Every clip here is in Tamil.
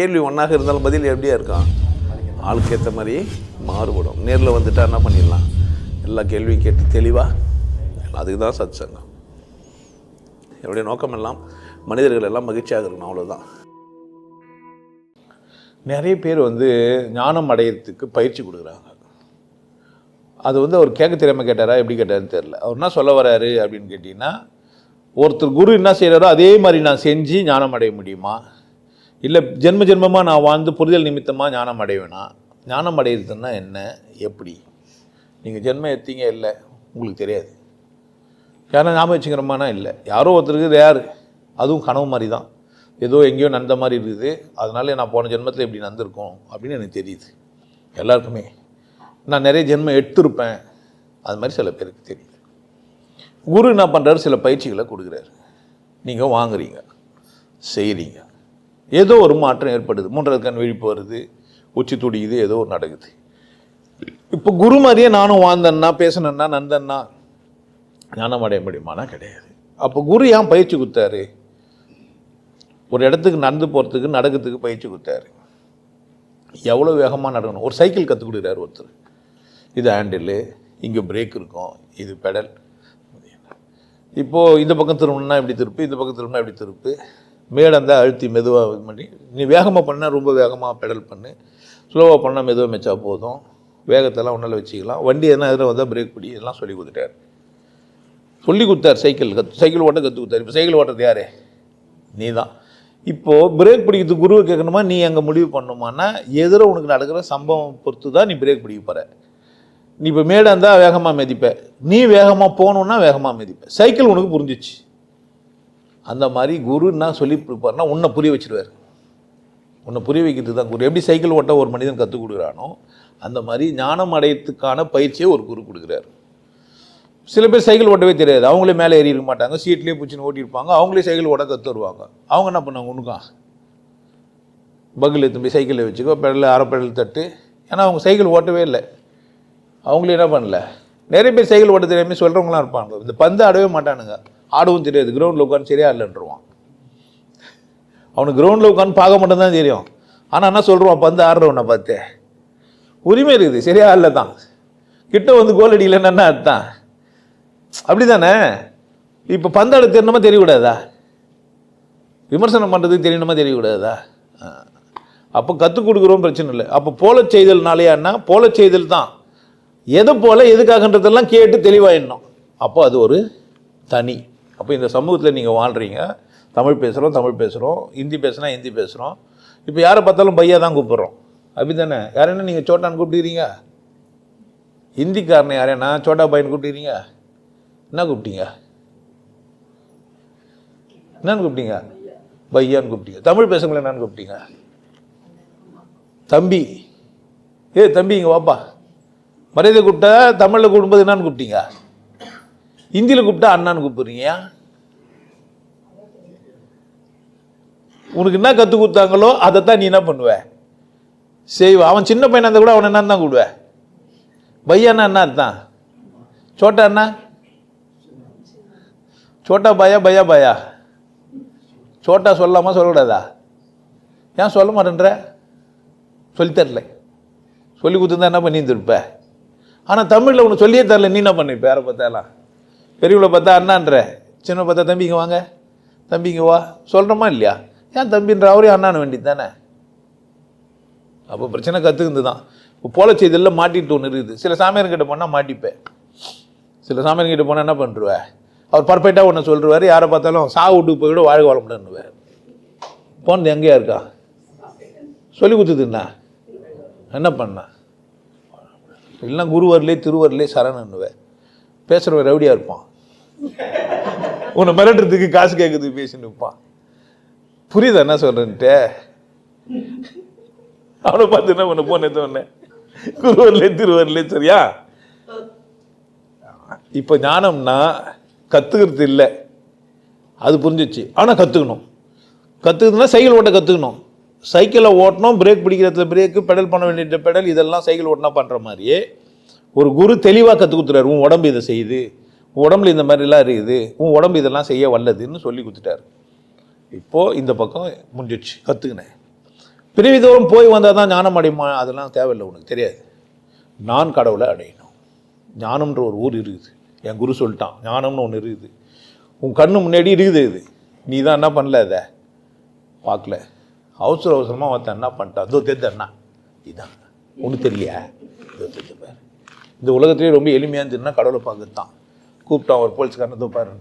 கேள்வி ஒன்றாக இருந்தாலும் பதில் எப்படியா இருக்கான் ஆளுக்கு ஏற்ற மாதிரி மாறுபடும். நேரில் வந்துட்டா என்ன பண்ணிடலாம்? எல்லா கேள்வியும் கேட்டு தெளிவாக அதுக்கு தான் சத் சங்கம் என்னுடைய நோக்கம் எல்லாம் மனிதர்கள் எல்லாம் மகிழ்ச்சியாக இருக்கணும் அவ்வளோதான் நிறைய பேர் வந்து ஞானம் அடையிறதுக்கு பயிற்சி கொடுக்குறாங்க. அது வந்து அவர் கேட்க தெரியாமல் கேட்டாரா எப்படி கேட்டாருன்னு தெரில அவர் என்ன சொல்ல வராரு அப்படின்னு கேட்டிங்கன்னா ஒருத்தர் குரு என்ன செய்கிறாரோ அதே மாதிரி நான் செஞ்சு ஞானம் அடைய முடியுமா? இல்லை ஜென்ம ஜென்மமாக நான் வாழ்ந்து புரிதல் நிமித்தமாக ஞானம் அடைவேனா? ஞானம் அடையிறதுன்னா என்ன? எப்படி? நீங்கள் ஜென்மம் எடுத்தீங்க இல்லை. உங்களுக்கு தெரியாது. யாரும் ஞாபகம் வச்சுக்கிறோமானா? இல்லை. யாரோ ஒருத்தருக்கு யார்? அதுவும் கனவு மாதிரி தான் ஏதோ எங்கேயோ நடந்த மாதிரி இருக்குது. அதனால நான் போன ஜென்மத்தில் இப்படி நடந்திருக்கோம் அப்படின்னு எனக்கு தெரியுது. எல்லாருக்குமே. நான் நிறைய ஜென்மம் எடுத்திருப்பேன். அது மாதிரி சில பேருக்கு தெரியுது. குரு என்ன பண்ணுறாரு சில பயிற்சிகளை கொடுக்குறாரு. நீங்கள் வாங்குறீங்க. செய்கிறீங்க ஏதோ ஒரு மாற்றம் ஏற்படுது. மூன்றாவது கண் விழிப்பு வருது. உச்சி துடிக்குது ஏதோ ஒரு நடக்குது. இப்போ குரு மாதிரியே நானும் வாழ்ந்தேன்னா பேசணுன்னா நந்தன்னா ஞானம் அடைய முடியுமானா கிடையாது. அப்போ குரு ஏன் பயிற்சி கொடுத்தாரு? ஒரு இடத்துக்கு நடந்து போகிறதுக்கு நடக்கிறதுக்கு பயிற்சி கொடுத்தாரு. எவ்வளோ வேகமாக நடக்கணும்? ஒரு சைக்கிள் கற்றுக் கொடுக்குறாரு ஒருத்தர். இது ஹேண்டிலு இங்கே பிரேக் இருக்கும் இது பெடல். இப்போது இந்த பக்கம் திரும்பணும்னா இப்படி திருப்பு இந்த பக்கம் திரும்பினா இப்படி திருப்பு. மேடம் இருந்தால் அழுத்தி மெதுவாக இது பண்ணி நீ வேகமாக பண்ணால் ரொம்ப வேகமாக பெடல் பண்ணு. ஸ்லோவாக பண்ணால் மெதுவாக மெச்சா போதும். வேகத்தெல்லாம் ஒன்றில் வச்சுக்கலாம். வண்டி எதனா எதில் வந்தால் பிரேக் பிடி இதெல்லாம் சொல்லி கொடுத்துட்டார். சொல்லி கொடுத்தார் சைக்கிள் கற்று சைக்கிள் ஓட்ட கற்று கொடுத்தார். இப்போ சைக்கிள் ஓட்டுறது யாரே? நீ தான் இப்போது பிரேக் பிடிக்கிறதுக்கு குருவை கேட்கணுமா? நீ அங்கே முடிவு பண்ணுமானா எதிர உனக்கு நடக்கிற சம்பவம் பொறுத்து தான் நீ பிரேக் பிடிக்க போகிற நீ இப்போ மேடாக இருந்தால் வேகமாக மிதிப்ப. நீ வேகமாக போகணுன்னா வேகமாக மிதிப்ப. சைக்கிள் உனக்கு புரிஞ்சிச்சு. அந்த மாதிரி குரு சொல்லி கொடுப்பாருன்னா உன்னை புரிய வச்சுருவார். உன்னை புரிய வைக்கிறது தான் குரு. எப்படி சைக்கிள் ஓட்ட ஒரு மனிதன் கற்றுக் கொடுக்குறானோ அந்த மாதிரி ஞானம் அடையத்துக்கான பயிற்சியை ஒரு குரு கொடுக்குறாரு. சில பேர் சைக்கிள் ஓட்டவே தெரியாது. அவங்களே மேலே ஏறி இருக்க மாட்டாங்க. சீட்லேயே பிடிச்சின்னு ஓட்டியிருப்பாங்க. அவங்களே சைக்கிள் ஓட்ட கற்று வருவாங்க அவங்க என்ன பண்ணாங்க உனக்கா? பக்கில் எடுத்து போய் சைக்கிளில் வச்சுக்கோ. பெடல் அரை பெடல் தட்டு. ஏன்னா அவங்க சைக்கிள் ஓட்டவே இல்லை. அவங்களே என்ன பண்ணல? நிறைய பேர் சைக்கிள் ஓட்ட தெரியாமல் சொல்கிறவங்களாம் இருப்பாங்க. இந்த பந்து ஆடவே மாட்டானுங்க. ஆடவும் தெரியாது. கிரவுண்டில் உட்காந்து சரியா இல்லைன்றான் அவனுக்கு கிரவுண்டில் உட்காந்து பார்க்க மட்டும்தான் தெரியும். ஆனால் என்ன சொல்கிறான் பந்து ஆடுறவனை பார்த்து உரிமை இருக்குது. சரியா இல்லை தான் கிட்ட வந்து கோல் அடிக்கலைன்னு என்ன அப்படி தானே இப்போ பந்தாட தெரியணுமா தெரியக்கூடாதா? விமர்சனம் பண்ணுறதுக்கு தெரியணுமா தெரியக்கூடாதா? அப்போ கற்றுக் கொடுக்குறோம் பிரச்சனை இல்லை. அப்போ போல செய்தல்னாலேயான்னா போல செய்தல் தான். எதை போல எதுக்காகன்றதெல்லாம் கேட்டு தெளிவாயிடணும். அப்போ அது ஒரு தனி அப்போ இந்த சமூகத்தில் நீங்கள் வாழ்கிறீங்க தமிழ் பேசுகிறோம் தமிழ் பேசுகிறோம் ஹிந்தி பேசுனா ஹிந்தி பேசுகிறோம் இப்போ யாரை பார்த்தாலும் பையா தான் கூப்பிட்றோம். அப்படி தானே? யாரைன்னா நீங்கள் சோட்டான்னு கூப்பிட்டுக்கிறீங்க ஹிந்திக்காரனை யாரையா நான் சோட்டா பையன் கூப்பிட்டுக்கிறீங்க என்ன கூப்பிட்டீங்க? என்னன்னு கூப்பிட்டீங்க? பையான்னு கூப்பிட்டீங்க. தமிழ் பேசுங்களேன் என்னன்னு கூப்பிட்டீங்க? தம்பி. ஏ தம்பி இங்கே வாப்பா. மரியாதை கூப்பிட்டா தமிழில் கூப்பிடும்போது என்னன்னு கூப்பிட்டீங்க? ஹிந்தியில் கூப்பிட்டா அண்ணான்னு கூப்பிடுறீங்க உனக்கு என்ன கற்றுக் கொடுத்தாங்களோ அதை தான் நீ என்ன பண்ணுவ? செய்வ. அவன் சின்ன பையனாக இருந்தால் கூட அவனை என்னன்னு தான் கூடுவ பையனா என்ன அதுதான் சோட்டா அண்ணா சோட்டா பாயா பையா பாயா? சோட்டா சொல்லாமல் சொல்லக்கூடாதா? ஏன் சொல்ல மாட்டேன்ற? சொல்லித்தரல சொல்லி கொடுத்துருந்தா என்ன பண்ணி ஆனால் தமிழில் உனக்கு சொல்லியே தரல. நீ என்ன பண்ணி யாரை பார்த்தாலாம். பெரியவளை பார்த்தா அண்ணான்ற. சின்ன பார்த்தா தம்பிங்க வாங்க. தம்பிங்க வா. சொல்கிறோமா இல்லையா? ஏன் தம்பின்ற அவரே அண்ணான்னு வேண்டியது தானே? அப்போ பிரச்சனை கற்றுக்குந்து தான். இப்போ போல செய்தியில் மாட்டிட்டு ஒன்று இருக்குது. சில சாமியார்கிட்ட போனால் மாட்டிப்பேன். சில சாமியார்கிட்ட போனால் என்ன பண்ணுருவேன் அவர் பர்ஃபெக்டாக ஒன்று சொல்லிடுவார் யாரை பார்த்தாலும் சா வீட்டுக்கு போய் கூட வாழ்க வளமுடன்னுவார் போனது எங்கேயா இருக்கா? சொல்லி கொடுத்ததுண்ணா என்ன? பண்ண? இல்லைன்னா குருவர்லே திருவர்லே சரணுன்னுவேன் பேசுகிறவன் ரவுடியாக இருப்பான். உன்னை மிரட்டுறதுக்கு காசு கேட்குது பேசி நிற்பான் புரியுதா என்ன சொல்கிறேன்ட்டு அவனை பார்த்து என்ன பண்ண போனே உடனே குருவர்லே திருவர்லே சரியா? இப்போ ஞானம்னா கற்றுக்கிறது இல்லை. அது புரிஞ்சிச்சு. ஆனால் கற்றுக்கணும் கற்றுக்கிறதுனா சைக்கிள் ஓட்ட கற்றுக்கணும் சைக்கிளை ஓட்டணும் பிரேக் பிடிக்கிறதுல பிரேக்கு பெடல் பண்ண வேண்டிய பெடல் இதெல்லாம் சைக்கிள் ஓட்டினா பண்ணுற மாதிரியே ஒரு குரு தெளிவாக கற்றுக் கொடுத்துறாரு. உன் உடம்பு இதை செய்யுது. உடம்புல இந்த மாதிரிலாம் இருக்குது உன் உடம்பு இதெல்லாம் செய்ய வல்லதுன்னு சொல்லி கொடுத்துட்டாரு. இப்போது இந்த பக்கம் முடிஞ்சிடுச்சு கற்றுக்கினேன் பிரிவி தூரம் போய் வந்தால் தான் ஞானம் அடையுமா? அதெல்லாம் தேவையில்லை உனக்கு தெரியாது. நான் கடவுளை அடையணும். ஞானம்ன்ற ஒரு ஊர் இருக்குது. என் குரு சொல்லிட்டான் ஞானம்னு ஒன்று இருக்குது. உன் கண்ணு முன்னாடி இருக்குது இது. நீ தான் என்ன பண்ணல அதை? பார்க்கல. அவசர அவசரமாக ஒருத்தன் என்ன பண்ணிட்டான்? இதோ தெரிஞ்ச அண்ணா. இதான். ஒன்றும் தெரியலையா? இதோ தெரிஞ்ச இந்த உலகத்திலே ரொம்ப எளிமையாக இருந்துச்சுன்னா கடவுளை பார்க்கறது தான் கூப்பிட்டான் ஒரு போலீஸ்காரன்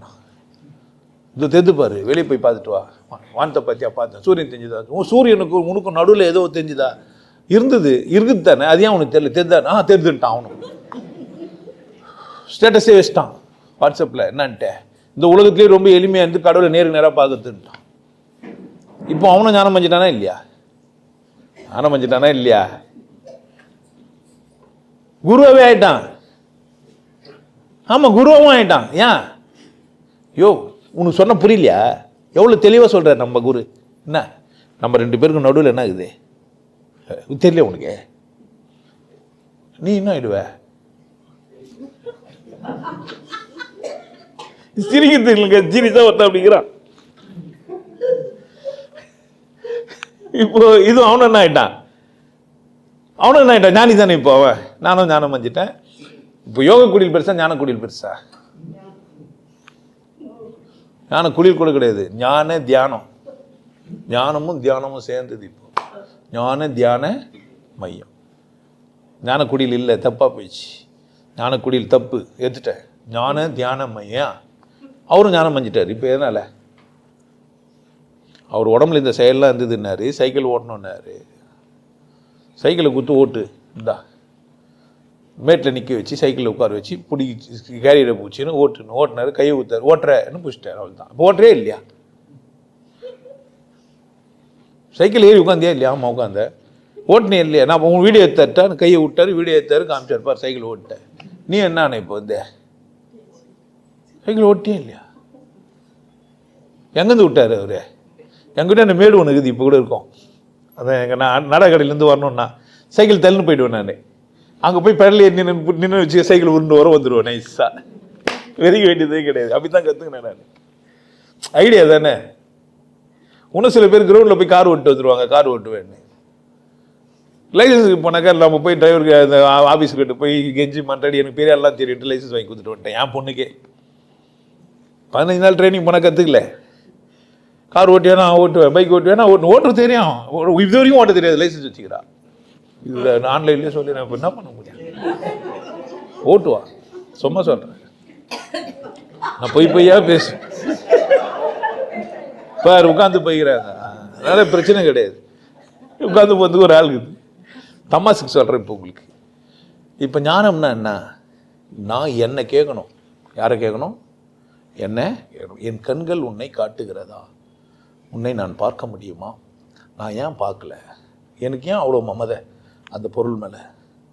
இதோ இது இதோ வெளியே போய் பார்த்துட்டு வா. வா- வானத்தை பார்த்தியா பார்த்தேன். சூரியன் தெரிஞ்சுதா? உன் சூரியனுக்கு உனக்கும் நடுவில் ஏதோ தெரிஞ்சுதா? இருந்தது இருக்குது தானே அது ஏன் உனக்கு தெரியல? தெரிஞ்சான் ஆ தெரிஞ்சுட்டான் அவனும். ஸ்டேட்டஸே வச்சிட்டான். வாட்ஸ்அப்பில் என்னன்ட்டு. இந்த உலகத்துலேயே ரொம்ப எளிமையாக இருந்து கடவுளை நேருக்கு நேராக பார்க்கறதுன்ட்டான். இப்போ அவனும் ஞானம் பண்ணிட்டானா இல்லையா? ஞானம் பண்ணிட்டானா இல்லையா? குருவாவே ஆயிட்டான். ஆமாம் குருவாவும் ஆகிட்டான் ஏன் யோ உனக்கு சொன்ன புரியலையா? எவ்வளோ தெளிவாக சொல்கிற நம்ம குரு? என்ன? நம்ம ரெண்டு பேருக்கும் நடுவில் என்ன ஆகுது? தெரியல உனக்கு. நீ என்ன ஆயிடுவ? சிரிக்கிறது இல்லைங்க சீரியஸாக ஒருத்தன் அப்படிங்கிறான். இப்போ இதுவும் அவனும் என்ன ஆயிட்டான்? அவனும் என்ன ஆயிட்டான்? ஞானி தானே இப்போ அவன்? நானும் ஞானம் வஞ்சிட்டேன் இப்போ யோக குடியில் பெருசா ஞான குடியில் பெருசா? ஞான குளிர் கூட கிடையாது. ஞான தியானம். ஞானமும் தியானமும் சேர்ந்தது இப்போ. ஞான தியான மையம். ஞான குடியில் இல்லை தப்பாக போயிடுச்சு. ஞான குடியில் தப்பு. எடுத்துட்டேன் ஞான தியான மையம் அவரும் ஞானம் மஞ்சிட்டார் இப்போ எதனால்? அவர் உடம்புல இந்த செயல்லாம் இருந்ததுன்னாரு. சைக்கிள் ஓட்டணுன்னாரு. சைக்கிளை குத்து ஓட்டு. இந்தா. மேட்டில் நிற்க வச்சு சைக்கிளில் உட்கார வச்சு பிடி கேரியரை பூச்சின்னு ஓட்டுன்னு ஓட்டினார் கையை ஊத்தாரு ஓட்டுறன்னு பிடிச்சிட்டார் அவள் தான் ஓட்டுறே இல்லையா? சைக்கிள் ஏறி உட்காந்தியா இல்லையா? ஆமாம் உட்காந்த ஓட்டினே இல்லையா? நான் உன் வீடியோ எடுத்தாரு கையை விட்டார் வீடியோ எடுத்தாரு காமிச்சார் பார் சைக்கிள் ஓட்டிட்டேன் நீ என்ன இப்போ வந்து? சைக்கிள் ஓட்டியே இல்லையா? எங்கேருந்து விட்டார் அவர்? எங்கிட்ட அந்த மேடு ஒன்று இருக்குது இப்போ கூட இருக்கும். அதான் எங்கள் நான் நடக்கடையிலேருந்து வரணும்னா சைக்கிள் தள்ளுன்னு போயிடுவேன் நான். அங்கே போய் பெடல் நின்று நின்று வச்சு சைக்கிள் உருண்டு வர வந்துடுவேன் நைஸாக வெறிக்க வேண்டியதே கிடையாது. அப்படி தான் கற்றுக்கினேன் நான். ஐடியா தானே? இன்னும் சில பேர் கிரவுண்டில் போய் கார் ஓட்டு வந்துடுவாங்க கார் ஓட்டுவேன்னு. லைசன்ஸுக்கு போனாக்கா நம்ம போய் டிரைவருக்கு அந்த ஆஃபீஸுக்கிட்ட போய் கெஞ்சி மண்டாடி எனக்கு பெரிய எல்லாம் தெரியுட்டு லைசன்ஸ் வாங்கி கொடுத்துட்டு வந்துட்டேன். என் பொண்ணுக்கே. பதினஞ்சு நாள் ட்ரைனிங் போனால் கற்றுக்கல கார் ஓட்டுவேனா ஓட்டுவேன். பைக் ஓட்டுவேனா ஓட்டு ஓட்டுறது தெரியும். இது வரைக்கும் ஓட்ட தெரியாது. லைசன்ஸ் வச்சுக்கிறா. இதில் ஆன்லைன்லேயே சொல்லி நான் என்ன பண்ண முடியும்? ஓட்டுவா சும்மா சொல்கிறேன் நான் பொய் பொய்யா பேசு பார் உட்காந்து போய்க்கிறாங்க அதனால் பிரச்சனை கிடையாது. உட்காந்து போகிறதுக்கு ஒரு ஆள் இருக்குது. தமாசுக்கு சொல்கிறேன் இப்போ உங்களுக்கு. இப்போ ஞானம்னா என்ன? நான் என்னை கேட்கணும். யாரை கேட்கணும்? என்ன கேட்கணும். என் கண்கள் உன்னை காட்டுகிறதா? உன்னை நான் பார்க்க முடியுமா? நான் ஏன் பார்க்கல? எனக்கு ஏன் அவ்வளோ மமதை? அந்த பொருள் மேலே.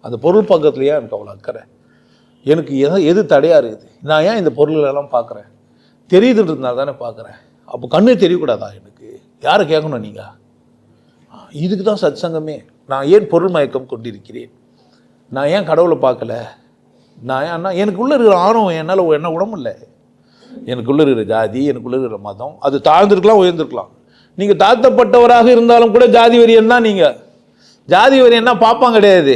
அந்த பொருள் பக்கத்துலையே எனக்கு அவ்வளோ அக்கறை. எனக்கு எது எது தடையாக இருக்குது? நான் ஏன் இந்த பொருள்களெல்லாம் பார்க்குறேன்? தெரியுதுன்றதுனால தானே பார்க்குறேன். அப்போ கண்ணு தெரியக்கூடாதா எனக்கு? யாரை கேட்கணும் நீங்கள் இதுக்கு தான் சத் சங்கமே நான் ஏன் பொருள் மயக்கம் கொண்டிருக்கிறேன்? நான் ஏன் கடவுளை பார்க்கல? நான் ஏன்னா எனக்குள்ளே இருக்கிற ஆணவம் என்னால் என்ன உடம்புல எனக்குள்ளே இருக்கிற ஜாதி எனக்குள்ளே இருக்கிற மதம் அது தாழ்ந்திருக்கலாம் உயர்ந்திருக்கலாம். நீங்கள் தாழ்த்தப்பட்டவராக இருந்தாலும் கூட ஜாதி வெறியன் தான் நீங்கள் ஜாதி வரி என்ன பாப்பம் கிடையாது.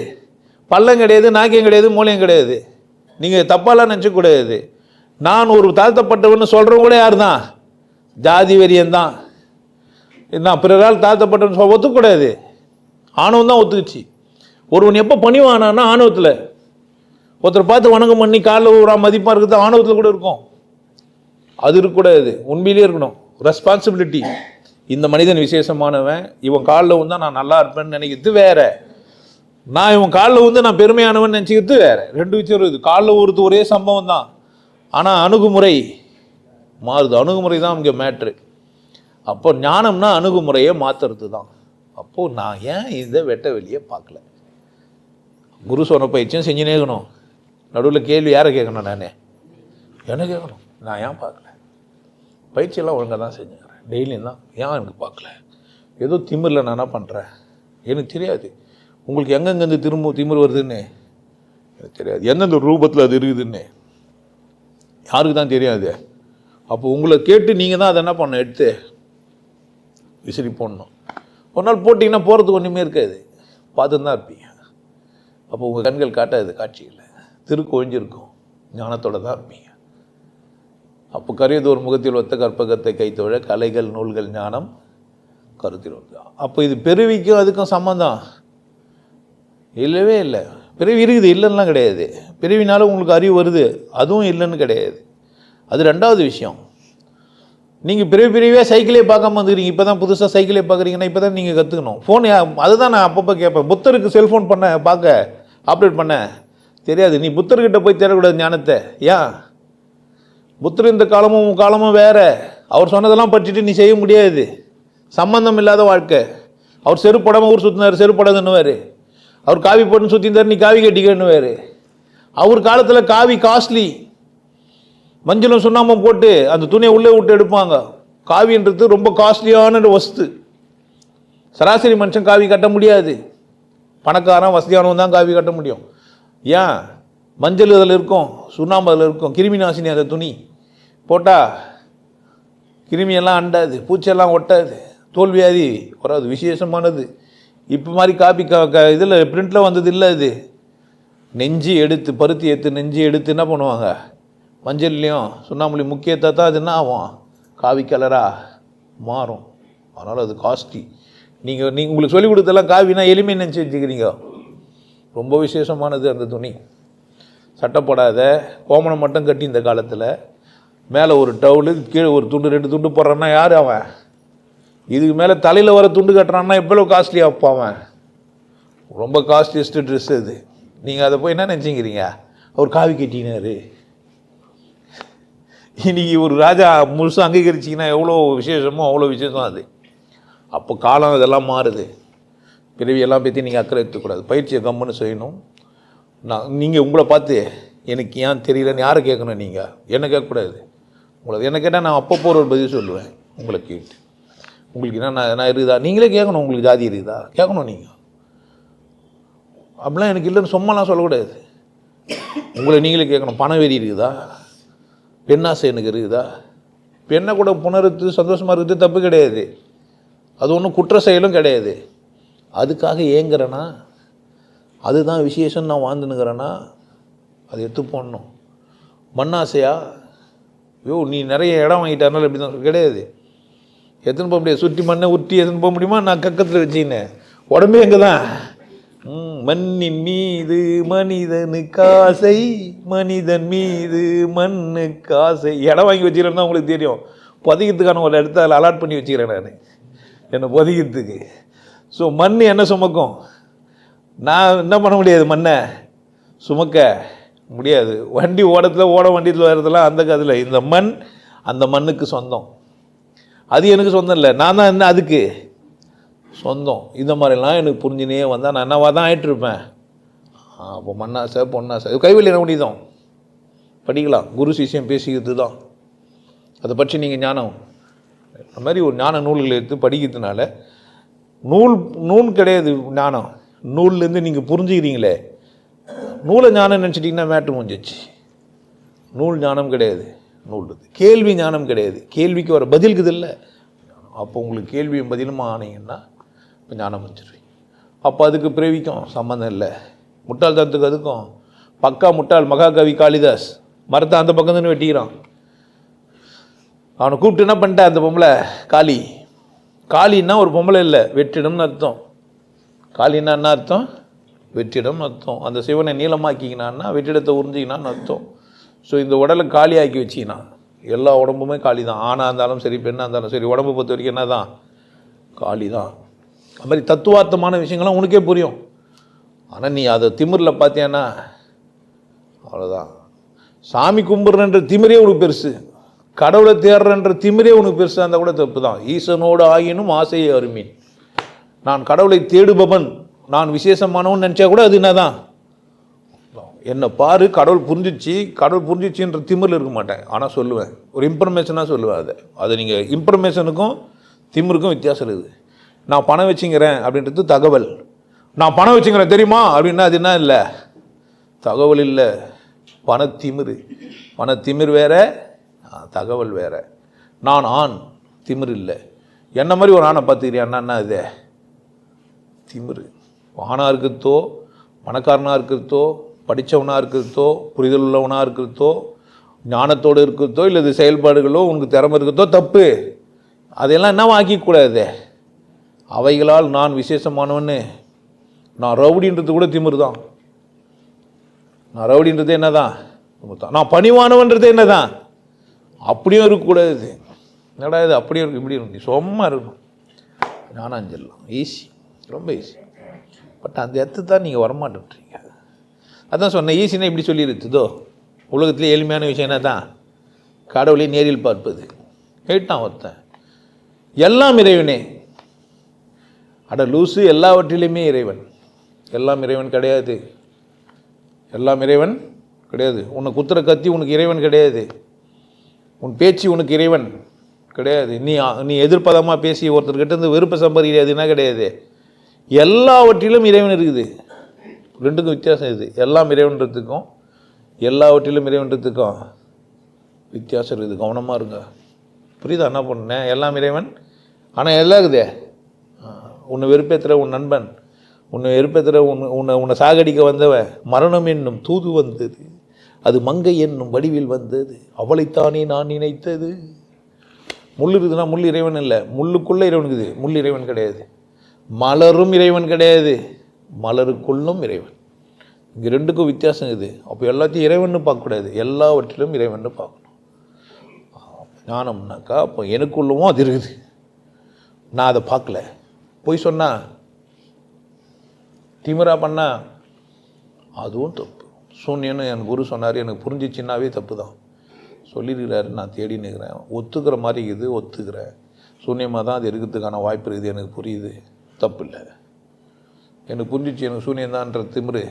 பள்ளம் கிடையாது நாக்கியம் கிடையாது மூலியம் கிடையாது. நீங்கள் தப்பாலாம் நினச்சக்கூடாது நான் ஒரு தாழ்த்தப்பட்டவன்னு சொல்கிறவங்க கூட யார் தான் ஜாதி வெறியன் தான். நான் பிறரால் தாழ்த்தப்பட்டவன் சொல்ல ஒத்துக்கூடாது ஆணவம் தான் ஒத்துக்குச்சு. ஒருவன் எப்போ பணிவானான்னா ஆணவத்தில். ஒருத்தர் பார்த்து வணக்கம் பண்ணி காலில் ஒரு மதிப்பாக இருக்கிறது ஆணவத்தில் கூட இருக்கும். அது இருக்கக்கூடாது. உண்மையிலே இருக்கணும். ரெஸ்பான்சிபிலிட்டி இந்த மனிதன் விசேஷமானவன் இவன் காலில் வந்து நான் நல்லா இருப்பேன்னு நினைக்கிறது வேற. நான் இவன் காலில் வந்து நான் பெருமையானவன் நினச்சிக்கிறது வேற. ரெண்டு விஷயம் இருக்குது. காலில் ஒருத்து ஒரே சம்பவம் தான். ஆனால் அணுகுமுறை மாறுது. அணுகுமுறை தான் இங்கே மேட்ரு அப்போ ஞானம்னா அணுகுமுறையை மாற்றுறது தான். அப்போது நான் ஏன் இந்த வெட்ட வெளியே பார்க்கல? குரு சொன்ன பயிற்சியும் செஞ்சுனே இருக்கணும். நடுவில் கேள்வி யாரை கேட்கணும் நான்? என்ன கேட்கணும்? நான் ஏன் பார்க்கல? பயிற்சியெல்லாம் ஒழுங்காக தான் செஞ்சேன். டெய்லியும் தான் ஏன் எனக்கு பார்க்கல. ஏதோ திமிரில் நான் என்ன பண்ணுறேன் எனக்கு தெரியாது. உங்களுக்கு எங்கெங்கேருந்து திரும்ப திமிர் வருதுன்னு? எனக்கு தெரியாது. எந்தெந்த ரூபத்தில் அது இருக்குதுன்னு? யாருக்கு தான் தெரியாது. அப்போ உங்களை கேட்டு நீங்கள் தான் அதை என்ன பண்ணணும் எடுத்து விசிறி போடணும் ஒரு நாள் போட்டிங்கன்னா போகிறதுக்கு ஒன்றுமே இருக்காது. பார்த்துன்னு தான் இருப்பீங்க. அப்போ உங்கள் கண்கள் காட்டாது காட்சியில் திருக்கோஞ்சிருக்கும் ஞானத்தோட தான் இருப்பீங்க. அப்போ கரியதோர் முகத்தில் ஒத்த கற்பகத்தை கைத்தொழ கலைகள் நூல்கள் ஞானம் கருத்தில் வந்து அப்போ இது பெருவிக்கும் அதுக்கும் சம்மந்தம் இல்லவே இல்லை. பிறவி இருக்குது இல்லைன்னா கிடையாது. பிறவினால உங்களுக்கு அறிவு வருது அதுவும் இல்லைன்னு கிடையாது. அது ரெண்டாவது விஷயம். நீங்கள் பிறவி பிறவியாக சைக்கிளே பார்க்காம வந்துக்கிறீங்க. இப்போ தான் புதுசாக சைக்கிளே பார்க்குறீங்கன்னா இப்போ தான் நீங்கள் கற்றுக்கணும் ஃபோன் அதுதான் நான் அப்பப்போ கேட்பேன். புத்தருக்கு செல்ஃபோன் பண்ண பார்க்க ஆப்ரேட் பண்ண. தெரியாது. நீ புத்தர்கிட்ட போய் தேடக்கூடாது ஞானத்தை. ஏன் புத்தர் இந்த காலமும் காலமும் வேறு. அவர் சொன்னதெல்லாம் பற்றிட்டு நீ செய்ய முடியாது. சம்பந்தம் இல்லாத வாழ்க்கை. அவர் செருப்படாம ஊர் சுற்றினார் செருப்படாதுன்னுவார். அவர் காவி போட்டுன்னு சுற்றிந்தார் நீ காவி கட்டிக்கன்னுவார் அவர் காலத்தில் காவி காஸ்ட்லி மஞ்சளும் சுண்ணாம்பும் போட்டு அந்த துணியை உள்ளே விட்டு எடுப்பாங்க. காவின்றது ரொம்ப காஸ்ட்லியான வஸ்து. சராசரி மனுஷன் காவி கட்ட முடியாது. பணக்காரன் வசதியானவன் தான் காவி கட்ட முடியும். ஏன்? மஞ்சள் அதில் இருக்கும் சுண்ணாம்பு அதில் இருக்கும் கிருமி நாசினி அந்த துணி. போட்டால் கிருமியெல்லாம் அண்டாது பூச்செல்லாம் ஒட்டாது தோல்வியாதி வராது விசேஷமானது. இப்போ மாதிரி காப்பி க க இதில் பிரிண்டில் வந்தது இல்லை அது. நெஞ்சு எடுத்து பருத்தி எடுத்து நெஞ்சு எடுத்து என்ன பண்ணுவாங்க? மஞ்சள்லேயும் சுண்ணாம்புலையும் முக்கியத்தை தான் அது என்ன ஆகும்? காவி கலராக மாறும். அதனால் அது காஸ்ட்லி நீங்கள் நீங்கள் உங்களுக்கு சொல்லிக் கொடுத்தெல்லாம் காவினா எளிமை நினச்சி வச்சுக்கிறீங்க. ரொம்ப விசேஷமானது அந்த துணி. சட்டை போடாத கோமணம் மட்டும் கட்டி இந்த காலத்தில். மேலே ஒரு டவுலு கீழே ஒரு துண்டு ரெண்டு துண்டு போடுறான்னா யார் அவன்? இதுக்கு மேலே தலையில் வர துண்டு கட்டுறான்னா எவ்வளோ காஸ்ட்லியாக அப்போ அவன்? ரொம்ப காஸ்ட்லியஸ்ட்டு ட்ரெஸ் அது நீங்கள் அதை போய் என்ன நினச்சிக்கிறீங்க? அவர் காவி கட்டினார். இன்றைக்கி ஒரு ராஜா முழுசாக அங்கீகரிச்சிங்கன்னா எவ்வளோ விசேஷமோ அவ்வளோ விசேஷம் அது. அப்போ காலம் இதெல்லாம் மாறுது. பிறவியெல்லாம் பற்றி நீங்கள் அக்கறை எடுத்துக்கூடாது பயிற்சியை கம்முன்னு செய்யணும். நான் நீங்கள் உங்களை பார்த்து எனக்கு ஏன் தெரியலன்னு யாரை கேட்கணும் நீங்கள் என்ன கேட்கக்கூடாது. உங்களுக்கு என்ன கேட்டால் நான் அப்பப்போ ஒரு பதில் சொல்லுவேன். உங்களுக்கு கேட்டு. உங்களுக்கு என்ன நான் இருக்குதா நீங்களே கேட்கணும் உங்களுக்கு ஜாதி இருக்குதா கேட்கணும் நீங்கள் அப்படிலாம் எனக்கு இல்லைன்னு சும்மாலாம் சொல்லக்கூடாது. உங்களை நீங்களே கேட்கணும். பண வெறி இருக்குதா? பெண்ணாசை எனக்கு இருக்குதா? பெண்ணை கூட புணர்த்து சந்தோஷமாக இருக்குது தப்பு கிடையாது. அது ஒன்றும் குற்ற செயலும் கிடையாது. அதுக்காக ஏங்குறேன்னா அதுதான் விசேஷம் நான் வாழ்ந்துனுங்கிறேன்னா அதை எடுத்து போடணும். மண்ணாசையாக ஐயோ நீ நிறைய இடம் வாங்கிட்டாருனால இப்படி தான் கிடையாது. எத்தனை போக முடியாது? சுற்றி மண்ணை உருட்டி எத்தனை போக முடியுமா? நான் கக்கத்தில் வச்சுக்கினேன். உடம்பே எங்கே தான் ம், மண்ணின் மீது மனிதனு காசை மனிதன் மீது மண்ணு காசை. இடம் வாங்கி வச்சுக்கிறேன்னா உங்களுக்கு தெரியும். புதைக்கிறதுக்கான ஒரு இடத்த அதில் அலாட் பண்ணி வச்சுக்கிறேன் நான். என்னை புதைக்கிறதுக்கு. ஸோ மண் என்ன சுமக்கும்? நான் என்ன பண்ண முடியாது மண்ணை? சுமக்க. முடியாது. வண்டி ஓடத்தில் ஓட வண்டியில் வர்றதெல்லாம் அந்த கதில் இந்த மண் அந்த மண்ணுக்கு சொந்தம். அது எனக்கு சொந்தம் இல்லை. நான் தான் என்ன அதுக்கு? சொந்தம். இந்த மாதிரிலாம் எனக்கு புரிஞ்சுனே வந்தால் நான் என்னவா தான் ஆகிட்டுருப்பேன் அப்போ மண்ணா சார் பொண்ணா சார் கைவெளி என்ன முடியுதோம் படிக்கலாம். குரு சிஷ்யம் பேசிக்கிறது தான் அதை பற்றி நீங்கள் ஞானம். அந்த மாதிரி ஒரு ஞான நூல்களை எடுத்து படிக்கிறதுனால நூல் நூல் கிடையாது ஞானம். நூல்லேருந்து நீங்கள் புரிஞ்சுக்கிறீங்களே. நூலை ஞானம் நினச்சிட்டிங்கன்னா மேட்டு முடிஞ்சிச்சு நூல் ஞானம் கிடையாது நூல் கேள்வி ஞானம் கிடையாது. கேள்விக்கு வர பதிலுக்குது இல்லை. அப்போ உங்களுக்கு கேள்வியும் பதிலுமா ஆனீங்கன்னா இப்போ ஞானம் வந்துடுவீங்க அப்போ அதுக்கு பிறவிக்கும் சம்மந்தம் இல்லை. முட்டாள்தனத்துக்கு அதுக்கும். பக்கா முட்டாள் மகாகவி காளிதாஸ். மரத்தை அந்த பக்கம் தானே வெட்டிக்கிறான். அவனை கூப்பிட்டு என்ன பண்ணிட்டேன் அந்த பொம்பளை? காளி. காளின்னா ஒரு பொம்பளை இல்லை. வெற்றிடம்னு அர்த்தம். காளின்னா என்ன அர்த்தம்? வெற்றிடம்னு அர்த்தம். அந்த சிவனை நீளமாக்கிக்கினான்னா வெற்றிடத்தை உறிஞ்சிக்கினான்னு அர்த்தம். ஸோ இந்த உடலை காலியாக்கி வச்சிங்கன்னா எல்லா உடம்புமே காளி தான் ஆணாக இருந்தாலும் சரி பெண்ணாக இருந்தாலும் சரி உடம்பை பொறுத்த வரைக்கும் என்ன தான் காளி தான் அது மாதிரி தத்துவார்த்தமான விஷயங்கள்லாம் உனக்கே புரியும். ஆனால் நீ அதை திமிரில் பார்த்தியான்னா அவ்வளோதான் சாமி கும்பிட்றன்ற திமிரே உனக்கு பெருசு. கடவுளை தேடுறன்ற திமிரே உனக்கு பெருசாக இருந்தால் கூட தப்பு தான் ஈசனோடு ஆகினும் ஆசையை அருமீன். நான் கடவுளை தேடுபவன். நான் விசேஷமானவன் நினச்சா கூட அது என்னதான்? என்னை பாரு கடவுள் புரிஞ்சிச்சு கடவுள் புரிஞ்சிச்சுன்ற திமிரில் இருக்க மாட்டேன். ஆனால் சொல்லுவேன். ஒரு இன்ஃபர்மேஷனாக சொல்லுவேன் அதை. அது நீங்கள் இன்ஃபர்மேஷனுக்கும் திமிருக்கும் வித்தியாசம் இருக்குது. நான் பணம் வச்சுங்கிறேன் அப்படின்றது தகவல். நான் பணம் வச்சுங்கிறேன் தெரியுமா? அப்படின்னா அது என்ன இல்லை? தகவல் இல்லை. பணத்திமிரு பணத்திமிர் வேறு தகவல் வேறு. நான் ஆண் திமிர் இல்லை. என்ன மாதிரி ஒரு ஆணை பார்த்துக்கிறியா? என்ன இது. திமிரு. வானாக இருக்கிறதோ பணக்காரனாக இருக்கிறதோ படித்தவனாக இருக்கிறதோ புரிதல் உள்ளவனாக இருக்கிறதோ ஞானத்தோடு இருக்கிறதோ இல்லை இது செயல்பாடுகளோ உனக்கு திறமை இருக்கிறதோ தப்பு. அதையெல்லாம் என்ன ஆக்கிக்கூடாது அவைகளால் நான் விசேஷமானவன்னு. நான் ரவுடின்றது கூட திமிர் தான் நான் ரவுடின்றது என்ன தான் நான் பணிவானவன்றது என்னதான்? அப்படியும் இருக்கக்கூடாது. என்னடா இது? அப்படியும் இருக்கு இப்படி இருக்கு. சும்மா இருக்கணும். ஞானாஞ்சல்லாம் ஈஸி. ரொம்ப ஈஸி. பட் அந்த இடத்து தான் நீங்கள் வரமாட்டேன்றீங்க. அதான் சொன்னேன் ஈஸினா இப்படி சொல்லியிருக்குதோ உலகத்தில் எளிமையான விஷயம் என்ன தான் கடவுளை நேரில் பார்ப்பது. கேட்டான் ஒருத்தன் எல்லாம் இறைவனே. அட லூசு எல்லாவற்றிலுமே இறைவன். எல்லாம் இறைவன் கிடையாது. எல்லாம் இறைவன் கிடையாது. உன்னை குத்துற கத்தி உனக்கு இறைவன் கிடையாது. உன் பேச்சு உனக்கு இறைவன் கிடையாது. நீ நீ எதிர்ப்பதமாக பேசி ஒருத்தர்கிட்ட இருந்து வெறுப்பை சம்பாதிக்கிறது கிடையாது? எல்லாவற்றிலும் இறைவன் இருக்குது. ரெண்டுக்கும் வித்தியாசம் இது. எல்லாம் இறைவன்றதுக்கும் எல்லாவற்றிலும் இறைவன்றதுக்கும் வித்தியாசம் இருக்குது. கவனமாக இருங்க. புரியுதா? என்ன பண்ணேன் எல்லாம் இறைவன். ஆனால் எல்லாம் இருக்குதே. உன்னை வெறுப்பேத்துற உன் நண்பன் உன்னை வெறுப்பேத்துற உன் உன்னை உன்னை சாகடிக்க வந்தவன் மரணம் என்னும் தூது வந்தது. அது மங்கை என்னும் வடிவில் வந்தது. அவளைத்தானே நான் நினைத்தது. முள் இருக்குதுன்னா முள் இறைவன் இல்லை. முள்ளுக்குள்ளே இறைவன் இருக்குது. முள் இறைவன் கிடையாது. மலரும் இறைவன் கிடையாது. மலருக்குள்ளும் இறைவன். இங்கே ரெண்டுக்கும் வித்தியாசம் இது அப்போ எல்லாத்தையும் இறைவன்னு பார்க்கக்கூடாது. எல்லாவற்றிலும் இறைவன்னு பார்க்கணும். ஞானம்னாக்கா அப்போ எனக்குள்ளவும் அது இருக்குது. நான் அதை பார்க்கல. போய் சொன்னால் திமிரா பண்ணால் அதுவும் தப்பு. சூன்யன்னு என் குரு சொன்னார் எனக்கு புரிஞ்சிச்சின்னாவே தப்பு தான். சொல்லியிருக்கிறாரு நான் தேடி நிற்கிறேன். ஒத்துக்கிற மாதிரி இருக்குது ஒத்துக்கிறேன். சூன்யமாக தான் அது இருக்கிறதுக்கான வாய்ப்பு இருக்குது எனக்கு புரியுது. தப்பு இல்லை எனக்கு புரிஞ்சிச்சு எனக்கு சூன்யந்தான்ற திமிரு.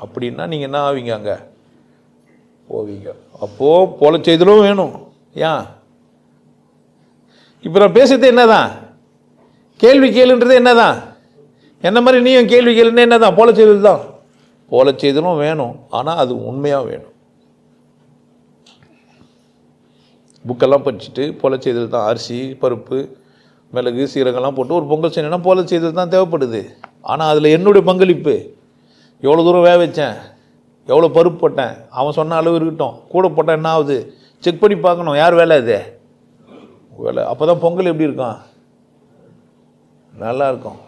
அப்படின்னா நீங்கள் என்ன ஆவீங்க அங்கே? போவீங்க. அப்போது போல செய்தலும் வேணும். ஏன்? இப்போ நான் பேசுறது என்னதான்? கேள்வி கேளுன்றது என்னதான்? என்ன மாதிரி நீயும் கேள்வி கேளுன்னு என்னதான்? போல செய்தல் தான் போல செய்தலும் வேணும். ஆனால் அது உண்மையாக வேணும். புக்கெல்லாம் படிச்சுட்டு போல செய்தல் தான் அரிசி பருப்பு மிளகு சீரகம்லாம் போட்டு ஒரு பொங்கல் செய்யணும்னா போல செய்தது தான் தேவைப்படுது. ஆனால் அதில் என்னுடைய பங்களிப்பு எவ்வளோ தூரம் வேக வச்சேன் எவ்வளோ பருப்பு போட்டேன் அவன் சொன்ன அளவு இருக்கட்டும் கூட போட்டால் என்ன ஆகுது? செக் பண்ணி பார்க்கணும் யார் வேலை இது? வேலை அப்போ தான் பொங்கல் எப்படி இருக்கும்? நல்லா இருக்கும்.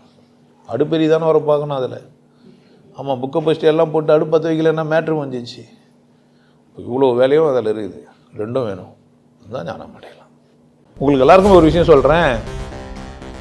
அடுப்பெரி தானே வர பார்க்கணும் அதில். ஆமாம் புக்கை ஃபஸ்ட்டு எல்லாம் போட்டு அடுப்பத்து வைக்கலன்னா மேட்ரு வந்துச்சு. இவ்வளோ வேலையும் அதில் இருக்குது. ரெண்டும் வேணும். அதுதான் ஞானம் அடையலாம். உங்களுக்கு எல்லாருக்கும் ஒரு விஷயம் சொல்கிறேன்